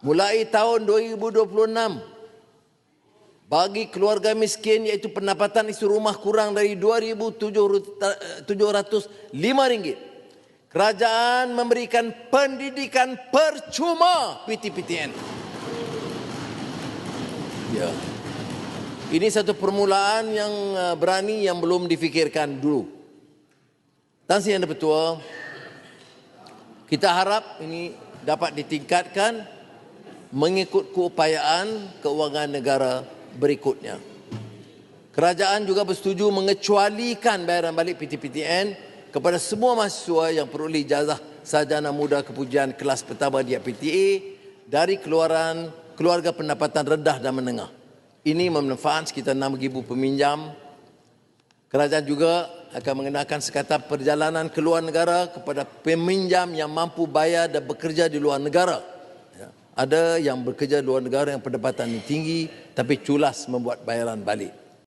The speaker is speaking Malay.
mulai tahun 2026 bagi keluarga miskin iaitu pendapatan isi rumah kurang dari RM2,705 kerajaan memberikan pendidikan percuma PTPTN. Ya. Ini satu permulaan yang uh, berani yang belum difikirkan dulu. Tan Sri Yang Petua, kita harap ini dapat ditingkatkan mengikut keupayaan keuangan negara berikutnya. Kerajaan juga bersetuju mengecualikan bayaran balik PTPTN kepada semua mahasiswa yang peroleh ijazah sarjana muda kepujian kelas pertama di PTA dari keluaran keluarga pendapatan rendah dan menengah. Ini memanfaat sekitar 6,000 peminjam. Kerajaan juga akan mengenakan sekatan perjalanan ke luar negara kepada peminjam yang mampu bayar dan bekerja di luar negara. Ada yang bekerja luar negara yang pendapatan tinggi tapi culas membuat bayaran balik.